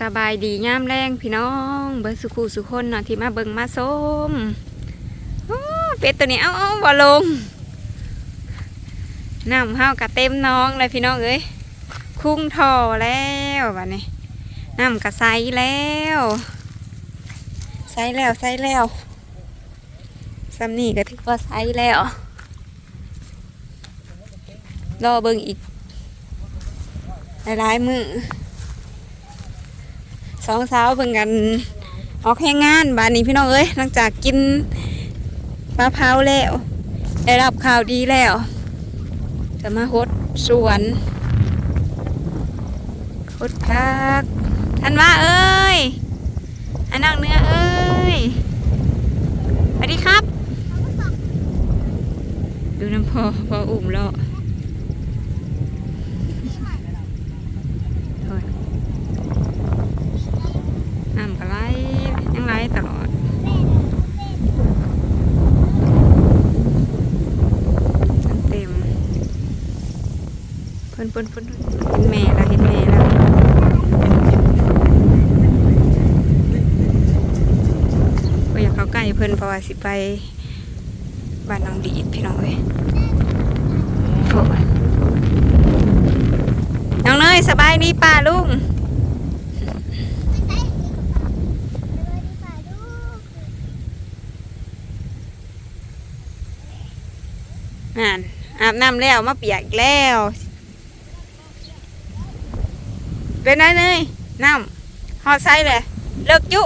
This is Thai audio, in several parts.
สบายดีย่ามแรงพี่น้องเบิร์สุขูสุคนเนาะที่มาเบิ่งมาส้มเป็ดตัวนี้เอาเอาบ่ลงน้ำเฮากะเต็มน้องเลยพี่น้องเอ้ยคุ้งท่อแล้วบัดนี้น้ำกะใสแล้วใสแล้วใสแล้วซ้ำนี่ก็ถือว่าใสแล้วรอเบิ่งอีกหลายๆมือ องสาวเพิ่งกันออกแข่งงานบ้านนี้พี่น้องเอ้ยหลังจากกินมะพร้าแล้ว ได้รับข่าวดีแล้วจะมาฮดสวนฮดพักอันว่าเอ้ยอันนังเนื้อเอ้ยสวัสดีครับ ดูน้ำพอพออุ่มแล้วทษ น้ำก็ไหลยังไหล ตลอด เต็มเพิ่นเพิ่นเพิ่นเห็นแม่แล้วเห็นแม่แล้วก็อยากเข้าใกล้เพิ่นเพราะว่าสิไปบ้านน้องดีดพี่น้องเอ้ยโอ้ยน้องเนยสบายดีป่าลุง อ่านอาบน้ำแล้วมาเปียกอีกแล้ว เป็นไงเนยน้ำฮอดไซเลยเลิกจุ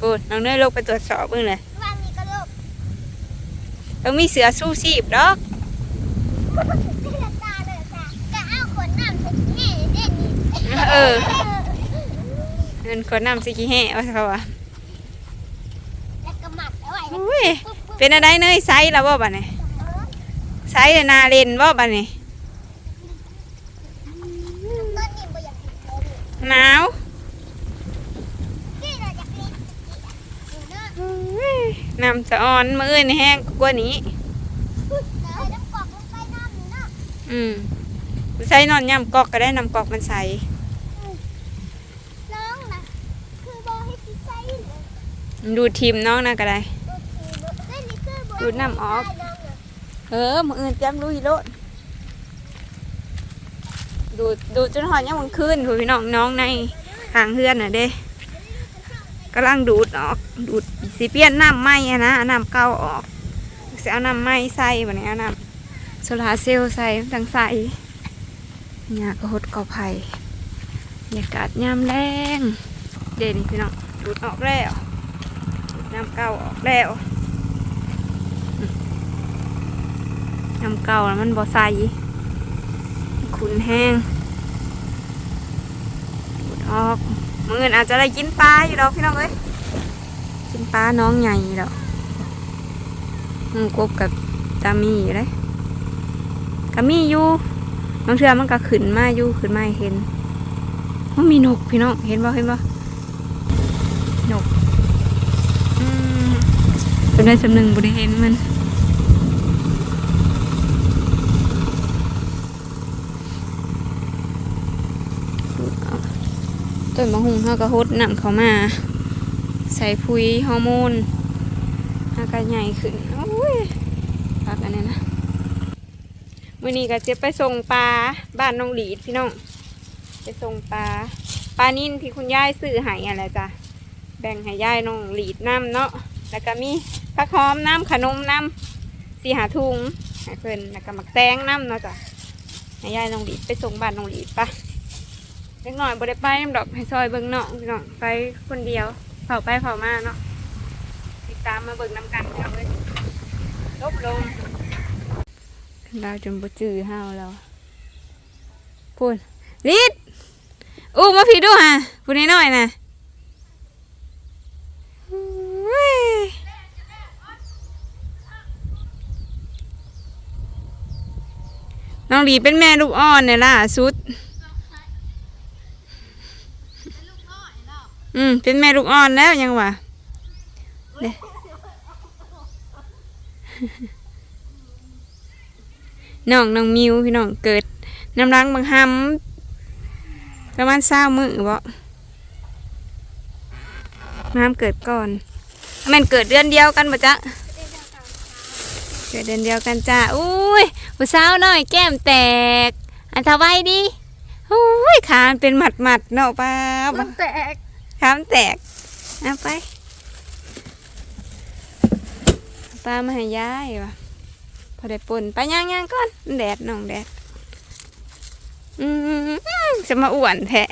ปูน้องเนยลงไปตรวจสอบเบิ่งเลยว่ามีกระโหลกต้องมีเสือสู้ชีพดอกที่ละตาเลยจ้ะจะเอาขนน้ำถึงแม่เด่นนี่เออเงินคนน้ำสิกี้แห่ว่าเขาว่าแล้วก็หมักเอาไว้อุ้ยเป็นอะไรเนยไซแล้วบ่บัดนี้ไซเลยนาเลนบ่บัดนี้ต้นนี่บ่อยานเลยหนาวน้ำสะออนมืออื่นแห้งกว่านี้แล้วน้ำกรอกลงไปน้ำนี่เนาะอืมใส่นอนย่ำกอกก็ได้นำกอกมันใส่ดูทีมน้องนะก็ได้ ดูดน้ำออก เออมืออื่นจำลุยโลดดูดูจนหอนยังมันขึ้นผู้พี่น้องน้องในทางเฮือนน่ะเด้กำลังดูดออก ดูดสิเปียนน้ำไหม้อะนะน้ำเก่าออกสิเอาน้ำไหม้ใส่บัดนี้น้ำโซลาเซลล์ใส่ทั้งใส่เนี่ยก็หดกอไผ่บรรยากาศยามแรงเด่นพี่น้องดูดออกแล้วน้ำเก่าออกแล้ว น้ำเก่าแล้วมันบ่ใสขุนแห้งดูดออกมืออื่นอาจจะได้กินปลาอยู่ดอกพี่น้องเอ้ยกินปลาน้องใหญ่ดอกมึงกบกับตามีอยู่เลยก็มีอยู่บางเทื่อมันก็ขึ้นมาอยู่ขึ้นมาเห็นมันมีนกพี่น้องเห็นบ่เห็นบ่นกอืมเป็นได้สำหนึ่งบ่ได้เห็นมัน ต้นมะฮุงเขาก็ฮดนำเขามา ใส่ปุ๋ยฮอร์โมนเขาก็ใหญ่ขึ้นโอ้ยพักอันนี้นะมื่อนี้ก็จะไปส่งปลาบ้านน้องหลีดพี่น้องไปส่งปลาปลานิ่นที่คุณยายซื้อให้อะไรจ้ะแบ่งให้ยายน้องหลีดน้ำเนาะแล้วก็มีผักหอมน้ำขนมน้ำสีหาทุงให้เพิ่นแล้วก็หมักแตงน้ำเนาะจ้ะให้ยายน้องหลีดไปส่งบ้านน้องหลีดปะ เล็กหน่อยบ่ได้ไปน้ำดอกให้ซอยเบิ่งเนาะพี่น้องไปคนเดียวเผาไปเผามาเนาะติดตามมาเบิ่งน้ำกันพี่น้องเลยลบลงดาวจนบ่จื้อห้าวแล้วพูดลิดอู้มาพี่ดูฮะพูดน้อยๆนะน้องหลีเป็นแม่ลูกอ่อนเนี่ยล่ะสุด อืม เป็นแม่ลูกอ่อนแล้วยังวะเด้น้องน้องมิวพี่น้องเกิดน้ำรังบางหำประมาณเศร้ามือบ่น้ำเกิดก่อนแม่นเกิดเดือนเดียวกันบ่จ๊ะเกิดเดือนเดียวกันจ้าอุ้ยผู้สาวน้อยแก้มแตก อันทวายดิอุ้ยขานเป็นหมัดหมัดเนาะป้ามันแตก ขามันแตกเอาไปป้ามาให้ย้ายวะพอได้ปนไปย่างย่างๆก่อนมันแดดน้องแดดอืมจะมาอ้วนแทะ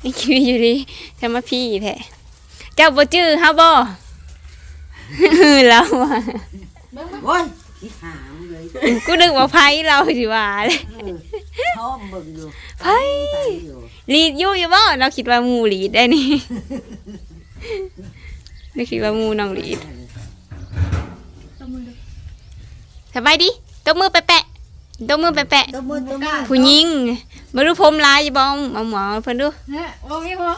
ไม่คิดอยู่ดีจะมาพี่แท้เจ้าบ่จื้อฮะบ่เราอะโอ้ยขี้หาม เลยกูนึกว่าไผเราสิว่าเลยเออชอบเบิ่งอยู่ไผไปอยู่ลีดอยู่อยู่บ่เราคิดว่าหมูลีดได้นี่เราคิดว่าหมูน้องลีดสบายดีตบมือแปะๆตบมือแปะตัวมือตัวมือๆผู้หญิงบ่รู้ผมลายอยู่บ่เอาหมอเพิ่นดูฮะบ่มีบ่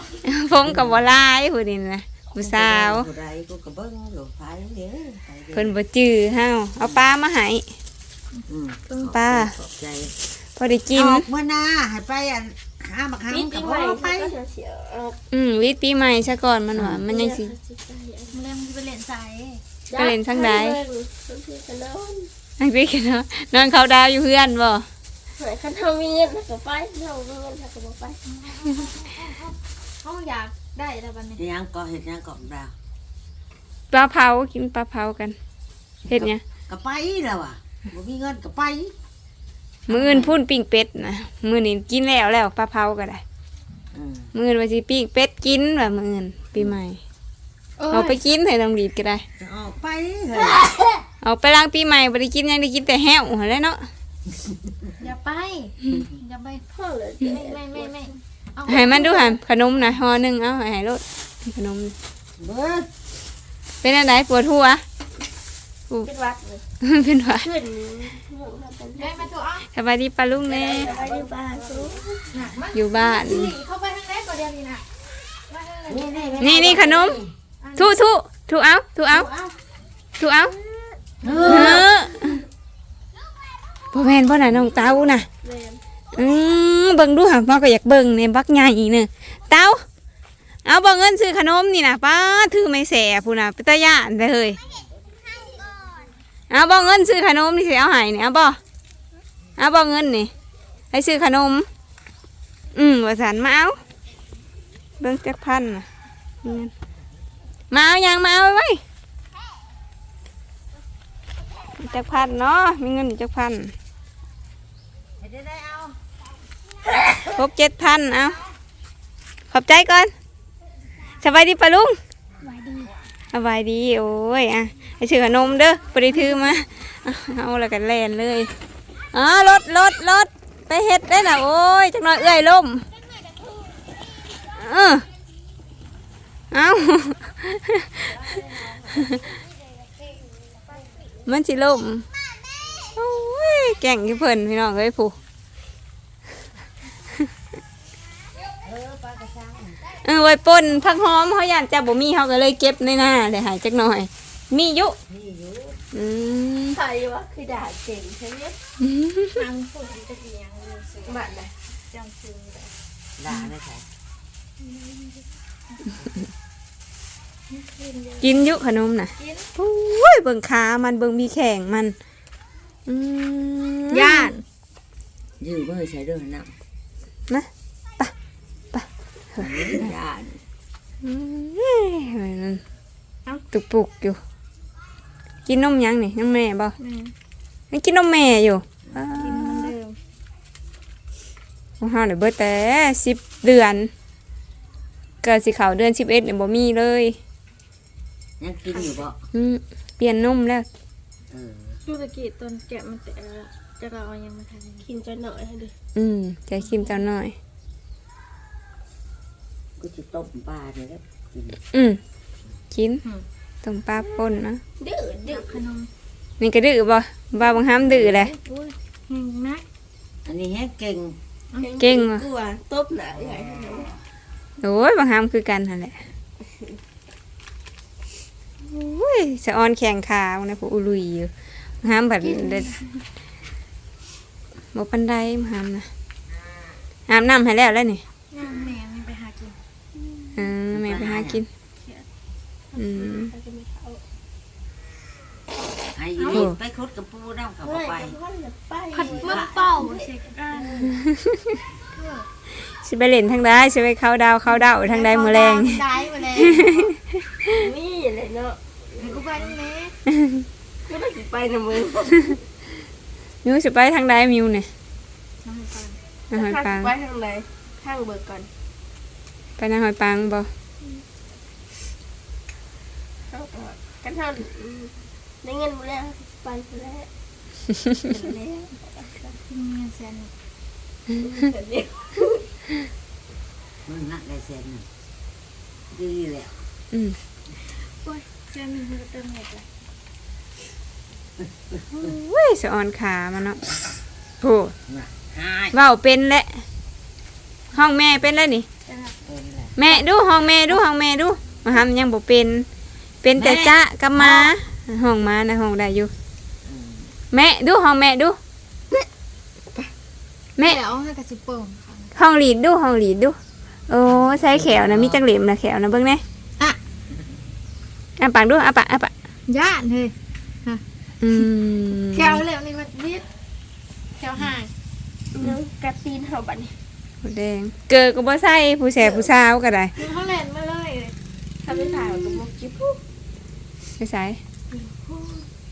ผมก็บ่ลายผู้นี้นะผู้สาว ผู้ใดกูก็เบิ่งอยู่ไปเดี๋ยวไปเดี๋ยวเพิ่นบ่จื้อเฮาเอาปลามาให้ อืมป้าขอบใจพอได้กินเอาเมื่อหน้าให้ไปอันหาบักหามกับพ่อไปอืมวิทย์ปีใหม่ซะก่อนมันว่ามันยังสิ มันเล่นไปเล่นใส่ไปเล่นทั้งใดนั่งพี่กันเนาะนอนเขาดาวอยู่เพื่อนบ่คันเฮามีเงินเราก็ไปเฮามีเงินเราก็บ่ไปเฮาอยากได้แล้วบัดนี้ยังก็เห็ดยังก็ดาวปลาเผากินปลาเผากันเฮ็ดเนี่ยงก็ไปแล้วอะ บ่มีเงินก็ไปมื้ออื่นพุ่นปิ้งเป็ดนะมื้อนี้กินแล้วแล้วปลาเผาก็ได้อืมมื้ออื่นว่าสิปิ้งเป็ดกินว่ามื้ออื่นปีใหม่ เอาไปกินให้ต้องดีดก็ได้ จะออกไปเฮ้ยเอาไปล้างปีใหม่บ่ได้กินหยังได้กินแต่แห้วหั่นแหละเนาะอย่าไป อย่าไปพ่อเลยไม่ไม่ไม่เอาให้มันดูหั่นขนมนะห่อหนึงเอาให้รถขนม เบิ่งเป็นอะไรปวดหัว เป็นวัดเลยเป็นหวัดขึ้นได้มาตัวเอาสบายดีปลาลุงแน่ไปที่บ้านสู้หนักมันอยู่บ้านสิเข้าไปทางไหนก็เดียวนี่น่ะมาทางไหนนี่นี่นี่นี่ขนมทุทุทุเอาทุเอาทุเอาเอเอออพ่อแม่นพ่อน่ะน้องเต้าน่ะเลยอืมเบิ่งดูหาพ่อก็อยากเบิ่งในบักใหญ่เนี่ยเต้าเอาบ่เงินซื้อขนมนี่นะป้าถือไม่แสพูน่ะไปตาย่านได้เฮ้ย เอาบ่เงินซื้อขนมนี่สิเอาให้นี่เอาบ่เอาบ่เงินนี่ให้ซื้อขนม อืมว่าสันมาเอาเบิ่งจักพันน่ะนี่เงินมาเอายังมาเอาไว้ไว้จักพันเนาะมีเงินอยู่จักพันให้ได้ได้เอาครบเจ็ดพันเอาขอบใจก่อนสบายดีปะลุงสบายดี สบายดีโอ้ยอะให้ซื้อนมเด้อไปได้ถือมาเอาอาแล้วกันแลนเลยอ๋อรถรถรถไปเฮ็ดได้น่ะโอ้ยจักหน่อยเอื้อยล่มเออเอามันสิล่มโอ้ยแก่งที่เพิ่นพี่น้องเอ้ยผู้เออ ไว้ป่นผักหอมเขาอยากจะบ่มีเขาก็เลยเก็บในหน้าเลยหายจักหน่อย มีอยู่นี่อยู่อืมใครวะคือด่าเก่งใช่ไหมนางฝนจะเกียงเลยสิบ้านไหนจังซื้อได้ด่าได้ใช่กินอยู่ขนมน่ะกินโอ้ยเบิ่งขามันเบิ่งมีแข่งมันอืมย่านยืมเบิ่งใช้เรื่องน้ำนะไปไป ยานมันตุกปุกอยู่ กินนมยังนี่นมแม่บ่แม่ยังกินนมแม่อยู่อ้ากินเหมือนเดิมของเฮาเนี่ยเบิดแต่สิบเดือน เกิดสิเขาเดือนสิบเอ็ดเนี่ยบ่มีเลยยังกินอยู่บ่อืมเปลี่ยนนมแล้วดูตะกี้ต้นแกะมันแต่จะเราเอายังมาทานกินจะหน่อยให้ดิอืมใจคิมเจ้าหน่อย กูจะต้มปลาเนี่ยแล้วกินอืมกินต้มปลาป่นนะดื้อดื้อขนมนี่ก็ดื้อบ่บ่าบังห้ามดื้อแหละอุ้ยแห้งนักอันนี้แฮงเก่งเก่งว่ะกลัวตบหนาใหญ่ให้ดูโอ้ยบังห้ามคือกันหั่นแหละโอ้ยสะออนแข่งขาวนะผู้อุลุยอยู่บังห้ามแบบเด็ดบ่ปันไดบังห้ามนะอาบน้ำให้แล้วแล้วนี่ย่างแม่ไม่ไปหากินา กิน อืมเขาจะไม่เข้าให้อีนี่ไปคดกับปูน้ำกับเมื่อไหไปร่จะพ่นจะไปผัดมะเป่าเสกกันสิไปเล่นทางใดสิไปเข้าดาวเข้าดาวทางใดมื้อแรงได้มาเลยนี่เลยเนาะให้กูไปตรงนี้ก็ไม่สิไปนะมึงมิวสิไปทางใดมิวเนี่ยนางหอยข้างปังไปทางไหนข้างเบิกก่อนไปนางหอยปังบ่ เข้าก่อนกันเท่าอืมได้เงินหมดแล้วไปแล้วแล้วเงินแสนเสร็จแล้วมึงนักได้เซนน่ะดีแล้วอืมโอ้ยแสนหนึ่งมันก็เติมเงินเลยเว้ยสะออนขามันเนาะโหน่ะหายเว้าเป็นแหละห้องแม่เป็นแล้วนี่เป็น แหละแม่ดูห้องแม่ดูห้องแม่ดูมาทำยังบ่เป็น เป็นแต่แม่จ๊ะกับหมาห้องหมานะห้องได้อยู่อืมแม่ดูห้องแม่ดูแม่แล้วให้กับสิเปิมค่ะห้องหลีดดูห้องหลีดดู โอ้ใส่แขวนะมีจังเหลี่ยมนะแขวนะเบิ่งแน่อะอะปากดูอะปากอะปากย่านเฮ้ยอืมแก้วเหลวนี่มันนิดแก้วห่างน้องกระตีนเขาบัดนี้ หมูแดง เกิดก็บ่ใส่ผู้แสบผู้สาวก็ได้มันเขาแหลนมาเลยถ้าไม่ถ่ายกับมุกจิ๊บปุ๊บไม่ใส่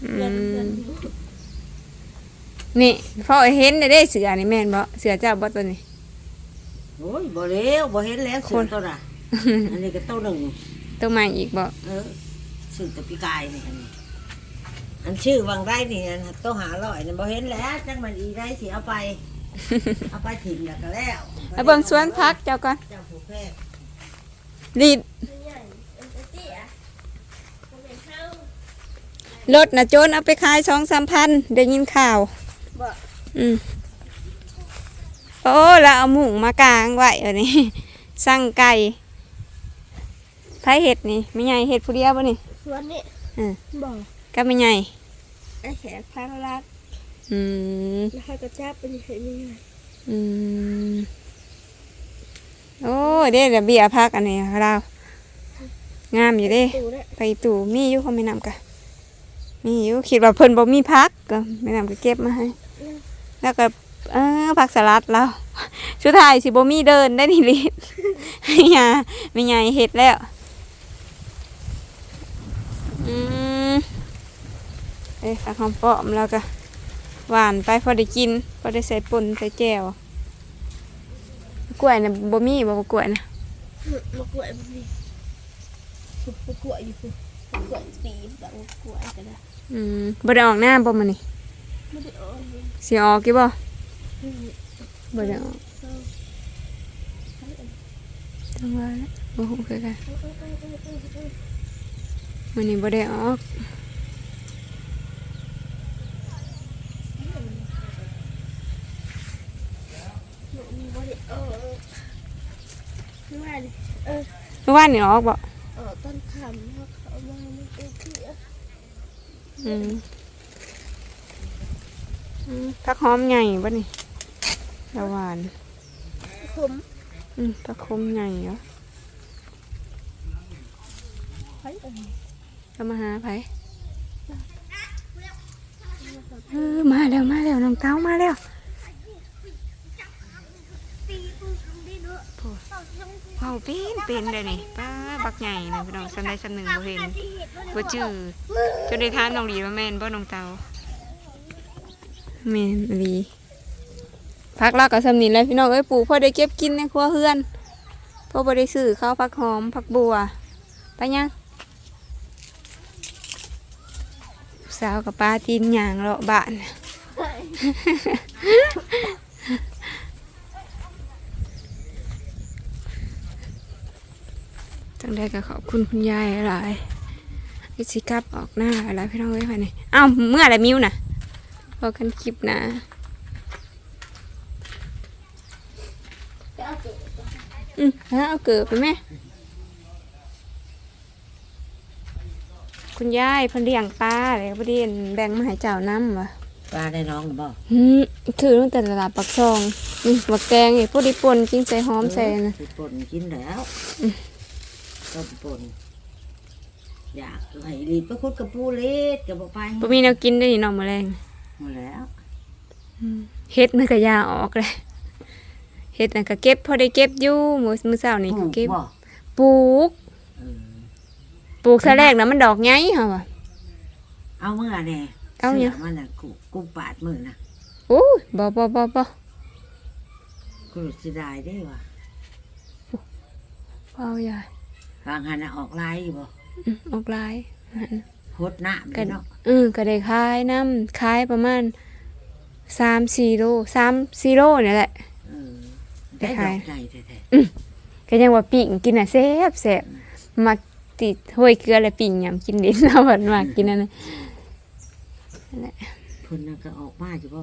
อืเงินเงิมนนี่พอเห็นได้ได้เสือนี่แม่นบ่เสือเจ้าบ่ตัวนี้ โอ้ยบ่เลี้ยวบ่เห็นแล้วเสือตัวน่ะ อันนี้ก็ตัวหนึ่งตัวใหม่อีกบ่เออสื่อตะปีกายนี่อันนี้อันชื่อวังได้นี่อันตัวหาลอยนี่บ่เห็นแล้วจังมันอีได้สิเอาไป เอาไปถิ่มแล้วก็แล้วเอาเบิ่งสวนพักเจ้าก่อนเจ้าผู้แพทย์รีดใหญ่เอ็นเตี้ยผมเห็นเข้ารถน่ะโจรเอาไปขาย2-3พันได้ยินข่าวบ่อืมโอ้แล้วเอาหมุงมากางไว้อันนี้สั่งไก่ไผเห็ดนี่ไม่ใหญ่เห็ดผู้เดียวบ่นี่สวนนี่อืมบ่ก็ไม่ใหญ่ไอ้แขกพังรัก อืมแล้วเขาก็จับเป็นเห็นยังไงอืมโอ้เด้ระเบียพักอันนี้เรา งามอยู่เด้ ตูเนี่ยไปตู่มีอยู่เขาไม่นำกะมีอยู่คิดว่าเพิ่นบ่มีพักก็ไม่นำก็เก็บมาให้ แล้วก็เออผักสลัดแล้วชุดไทายสิบ่มีเดินได้นี่ลิไม่ยาไม่ใหญ่เฮ็ดแล้วอืมเอ้ยผักหอมป้อมแล้วก็ หวานไปพอได้กิน พอได้ใส่ป่นใส่แจ่วกล้วยน่ะบ่มีบ่กล้วยน่ะมะกล้วยมันนี่มะกล้วยอยู่มะกล้วยปีแบบมะกล้วยก็ได้อืมบ่ได้ออกหน้าบ่มื้อนี้ไม่ได้เอาเลยสิออกกี่บ่บ่ได้ออกจังว่าแล้วบ่ฮู้คือกันมื้อนี้บ่ได้ออก ไม่ได้ เอาไม่ว่าดิเออเมื่อวานนี่ออกบ่เออต้นขำเขาเขามาไม่เป็นเที่ยอืมอืมผักหอมใหญ่บ่นี่ละหวานผมอืมผักคมใหญ่เหรอเฮ้ยเออจะมาหาไผเออมาแล้วมาแล้วน้องเต้ามาแล้ว ตีกูทำได้เนอะต่อทั้ง เผาเป็นเป็นเลยนี่ป้าบักใหญ่นะพี่น้องสำได้สำหนึ่งบ่เห็นที่เห็นบ่จื้อจนได้ทานน้องหลีว่าแม่นบ่น้องเตาแม่นอีหลีพักลากกับสำนินแล้วพี่น้องเอ้ยปลูกพ่อได้เก็บกินในครัวเฮือนพ่อบ่ได้ซื้อข้าวผักหอมผักบัวไปยังสาวกับป้าตีนหยางเลาะบ้าน จัง ได้ก็ขอบคุณคุณยายหลายกิสิกลับออกหน้าอะไรพี่น้องเอ้ยไปนี่อ้าวเมื่อไหรมิวน่ะพอกันคลิปนะจะเอาเกิดอืมแล้วเอาเกิดไปไหมคุณยายเพิ่นเลี้ยงปลาเลยพอดีแบ่งมาให้เจ้าน้ำวะปลาได้น้องหรือเปล่าหืมถือตั้งแต่ตลาดปักซองนี่บักแตงนี่พอดีป่นกินใส่หอมใส่นะสิป่นกินแล้ว ต้มปนอยากให้รีบไปคุดกับปูเล็ดกับบ่ไปบ่มีแนวกินได้นี่เนาะมื้อแรงหมดแล้วเฮ็ดมันก็ยาออกเลยเฮ็ดน่ะก็เก็บพอได้เก็บอยู่มื้อมื้อเช้านี่ปก็ลูกเก็บบ่ปลูกเออปลูกซะแรกนะมันดอกใหญ่เหรอวะเอาเมื่อแน่เอาเนี่ยสืมันน่ะกูกูปาดมือนะโอ้ยบ่บ่บ่บ่กูรู้สิได้ได้ว่ะ เอาอย่า บางหันน่ะออกลายอยู่บ่อืมออกลายโหดหน้าไปกันเนาะเออก็ได้ขายน้ำขายประมาณ3-4โล3-4โลนี่แหละ เออไปได้ดขาอยกใหญ่แท้ก็ยังว่าปิ้งกินน่ะแซ่บแซ่บมักติดห้วยเกลือและปิ้งยำกินเด่นเอาบัดมากกินนั่นน่ะๆเพิ่นน่ะก็ออกมาอยู่บ่